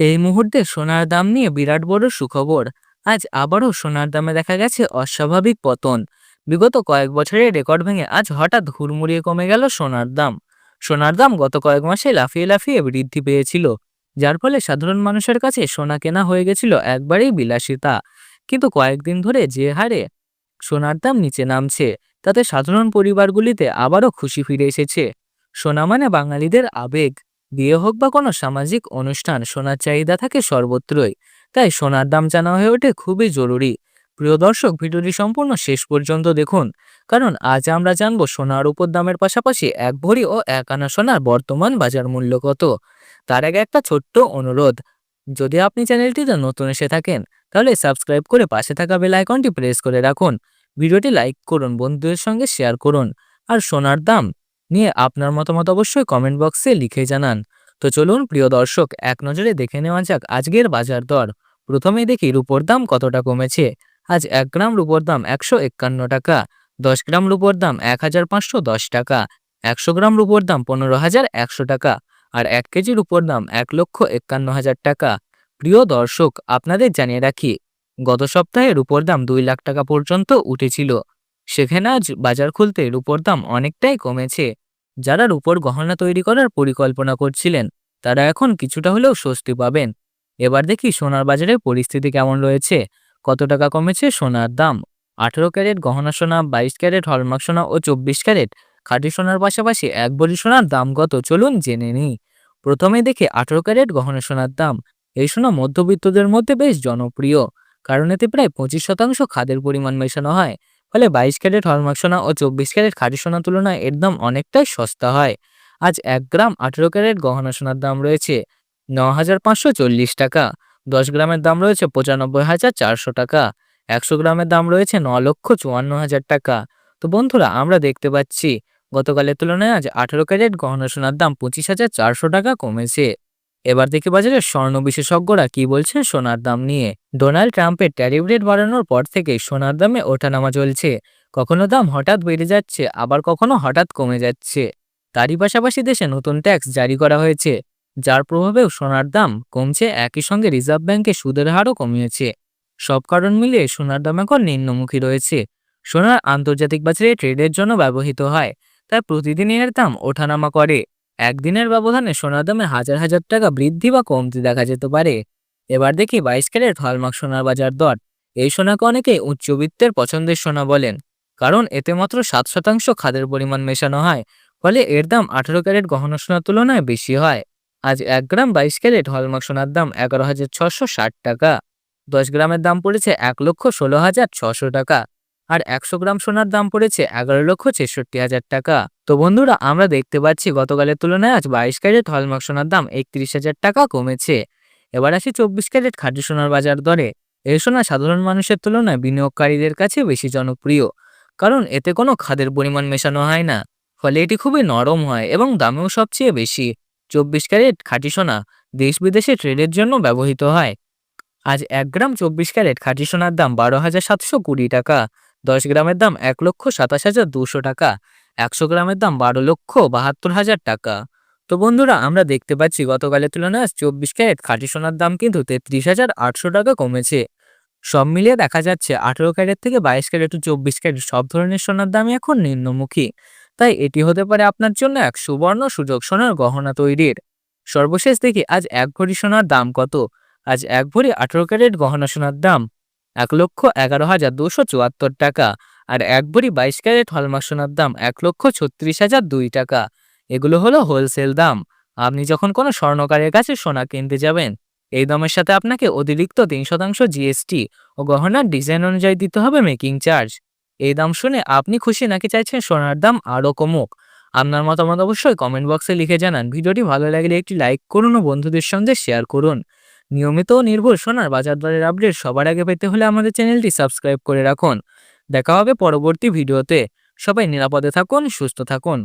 এই মুহূর্তে সোনার দাম নিয়ে বিরাট বড় সুখবর। আজ আবারও সোনার দামে দেখা গেছে অস্বাভাবিক পতন। বিগত কয়েক বছরের রেকর্ড ভেঙে আজ হঠাৎ হুড়মুড়িয়ে কমে গেল সোনার দাম। সোনার দাম গত কয়েক মাসে লাফিয়ে লাফিয়ে বৃদ্ধি পেয়েছিল, যার ফলে সাধারণ মানুষের কাছে সোনা কেনা হয়ে গেছিল একবারেই বিলাসিতা। কিন্তু কয়েকদিন ধরে যে হারে সোনার দাম নিচে নামছে, তাতে সাধারণ পরিবারগুলিতে আবারও খুশি ফিরে এসেছে। সোনা মানে বাঙালিদের আবেগ। বিয়ে হোক বা কোনো সামাজিক অনুষ্ঠান, সোনার চাহিদা থাকে সর্বত্রই। তাই সোনার দাম জানা হয়ে ওঠে খুবই জরুরি। প্রিয় দর্শক, ভিডিওটি সম্পূর্ণ শেষ পর্যন্ত দেখুন, কারণ আজ আমরা জানব সোনার উপর দামের পাশাপাশি এক ভরি ও এক আনা সোনার বর্তমান বাজার মূল্য কত। তার আগে একটা ছোট্ট অনুরোধ, যদি আপনি চ্যানেলটিতে নতুন এসে থাকেন, তাহলে সাবস্ক্রাইব করে পাশে থাকা বেল আইকনটি প্রেস করে রাখুন। ভিডিওটি লাইক করুন, বন্ধুদের সঙ্গে শেয়ার করুন, আর সোনার দাম নিয়ে আপনার মতামত অবশ্যই কমেন্ট বক্সে লিখে জানান। তো চলুন, প্রিয় দর্শক, এক নজরে দেখে নেওয়া যাক আজকের বাজার দর। প্রথমে দেখি রূপোর দাম কতটা কমেছে। আজ এক গ্রাম রূপোর দাম একশো একান্ন টাকা, দশ গ্রাম রূপোর দাম এক হাজার পাঁচশো দশ টাকা, একশো গ্রাম রূপোর দাম পনেরো হাজার একশো টাকা আর এক কেজি রূপোর দাম এক লক্ষ একান্ন হাজার টাকা। প্রিয় দর্শক, আপনাদের জানিয়ে রাখি, গত সপ্তাহে রূপোর দাম দুই লাখ টাকা পর্যন্ত উঠেছিল। সেখানে আজ বাজার খুলতে রূপোর দাম অনেকটাই কমেছে। যারা রূপোর গহনা তৈরি করার পরিকল্পনা করছিলেন, তারা এখন কিছুটা হলেও স্বস্তি পাবেন। এবার দেখি সোনার বাজারের পরিস্থিতি কেমন রয়েছে। কত টাকা কমেছে সোনার দাম? আঠেরো ক্যারেট গহনা সোনা, বাইশ ক্যারেট হলমার্ক সোনা ও চব্বিশ ক্যারেট। খাঁটি সোনার পাশাপাশি এক ভরি সোনার দাম কত চলুন জেনে নিই। প্রথমে দেখে আঠেরো ক্যারেট গহনা সোনার দাম। এই সোনা মধ্যবিত্তদের মধ্যে বেশ জনপ্রিয়, কারণ এতে প্রায় পঁচিশ শতাংশ খাদের পরিমাণ মেশানো হয়। ফলে বাইশ ক্যারেট হলমার্ক সোনা ও চব্বিশ ক্যারেট খাঁটি সোনার তুলনায় এর দাম অনেকটাই সস্তা হয়। আজ এক গ্রাম আঠেরো ক্যারেট গহনা সোনার দাম রয়েছে ন হাজার পাঁচশো চল্লিশ টাকা। দশ গ্রামের দাম রয়েছে পঁচানব্বই হাজার চারশো টাকা। একশো গ্রামের দাম রয়েছে ন লক্ষ চুয়ান্ন হাজার টাকা। তো বন্ধুরা, আমরা দেখতে পাচ্ছি, গতকালের তুলনায় আজ আঠেরো ক্যারেট গহনা সোনার দাম পঁচিশ হাজার চারশো টাকা কমেছে। এবার দেখে বাজারে স্বর্ণ বিশেষজ্ঞরা কি বলছেন সোনার দাম নিয়ে। ডোনাল্ড ট্রাম্পের ট্যারিফ রেট বাড়ানোর পর থেকে সোনার দামে ওঠানামা চলছে। কখনো দাম হঠাৎ বেড়ে যাচ্ছে, আবার কখনো হঠাৎ কমে যাচ্ছে। তারই পাশাপাশি দেশে নতুন ট্যাক্স জারি করা হয়েছে, যার প্রভাবেও সোনার দাম কমছে। একই সঙ্গে রিজার্ভ ব্যাংকে সুদের হারও কমিয়েছে। সব কারণ মিলিয়ে সোনার দাম এখন নিম্নমুখী রয়েছে। সোনার আন্তর্জাতিক বাজারে ট্রেডের জন্য ব্যবহৃত হয়, তাই প্রতিদিনই এর দাম ওঠানামা করে। একদিনের ব্যবধানে সোনার দামে হাজার হাজার টাকা বৃদ্ধি বা কমতি দেখা যেতে পারে। এবার দেখি বাইশ ক্যারেট হলমার্ক সোনার বাজার দর। এই সোনাকে অনেকেই উচ্চবিত্তের পছন্দের সোনা বলেন, কারণ এতে মাত্র সাত শতাংশ খাদের পরিমাণ মেশানো হয়, ফলে এর দাম আঠারো ক্যারেট গহনা সোনার তুলনায় বেশি হয়। আজ এক গ্রাম বাইশ ক্যারেট হলমার্ক সোনার দাম এগারো হাজার ছশো ষাট টাকা। দশ গ্রামের দাম পড়েছে এক লক্ষ ষোলো হাজার ছশো টাকা, আর একশো গ্রাম সোনার দাম পড়েছে এগারো লক্ষ ছেষট্টি হাজার টাকা। তো বন্ধুরা, আমরা দেখতে পাচ্ছি গতকালের তুলনায় আজ বাইশ ক্যারেট হলমার্ক সোনার দাম একত্রিশ হাজার টাকা কমেছে। এবার আসি চব্বিশ ক্যারেট খাঁটি সোনার বাজার দরে। এই সোনা সাধারণ মানুষের তুলনায় বিনিয়োগকারীদের কাছে বেশি জনপ্রিয়, কারণ এতে কোনো খাদের পরিমাণ মেশানো হয় না, ফলে এটি খুবই নরম হয় এবং দামেও সবচেয়ে বেশি। চব্বিশ ক্যারেট খাঁটি সোনা দেশ বিদেশে ট্রেডের জন্য ব্যবহৃত হয়। আজ এক গ্রাম চব্বিশ ক্যারেট খাঁটি সোনার দাম বারো হাজার সাতশো কুড়ি টাকা, দশ গ্রামের দাম এক লক্ষ সাতাশ হাজার দুশো টাকা। একশো গ্রামের দাম বারো লক্ষ বাহাত্তর হাজার টাকা। তো বন্ধুরা, আমরা দেখতে পাচ্ছি গতকালের তুলনায় চব্বিশ ক্যারেট খাঁটি সোনার দাম কিন্তু তেত্রিশ হাজার আটশো টাকা কমেছে। সব মিলিয়ে দেখা যাচ্ছে আঠেরো ক্যারেট থেকে বাইশ ক্যারেট চব্বিশ ক্যারেট সব ধরনের সোনার দামই এখন নিম্নমুখী। তাই এটি হতে পারে আপনার জন্য এক সুবর্ণ সুযোগ সোনার গহনা তৈরির। সর্বশেষ দেখি, আজ এক ভরি সোনার দাম কত? আজ এক ভরি আঠেরো ক্যারেট গহনা সোনার দাম এক লক্ষ এগারো হাজার দুশো চুয়াত্তর টাকা। আর এক ভরি বাইশ ক্যারেট হলমার্ক সোনার দাম এক লক্ষ ছত্রিশ হাজার দুই টাকা। এগুলো হলো হোলসেল দাম। আপনি যখন কোনো স্বর্ণকারের কাছে সোনা কিনতে যাবেন, এই দামের সাথে আপনাকে অতিরিক্ত তিন শতাংশ জিএসটি ও গহনার ডিজাইন অনুযায়ী দিতে হবে মেকিং চার্জ। এই দাম শুনে আপনি খুশি নাকি চাইছেন সোনার দাম আরও কমুক? আপনার মতামত অবশ্যই কমেন্ট বক্সে লিখে জানান। ভিডিওটি ভালো লাগলে একটি লাইক করুন ও বন্ধুদের সঙ্গে শেয়ার করুন। নিয়মিত ও নির্ভুল সোনার বাজার দরের আপডেট সবার আগে পেতে হলে আমাদের চ্যানেলটি সাবস্ক্রাইব করে রাখুন। দেখা হবে পরবর্তী ভিডিওতে। সবাই নিরাপদে থাকুন সুস্থ থাকুন।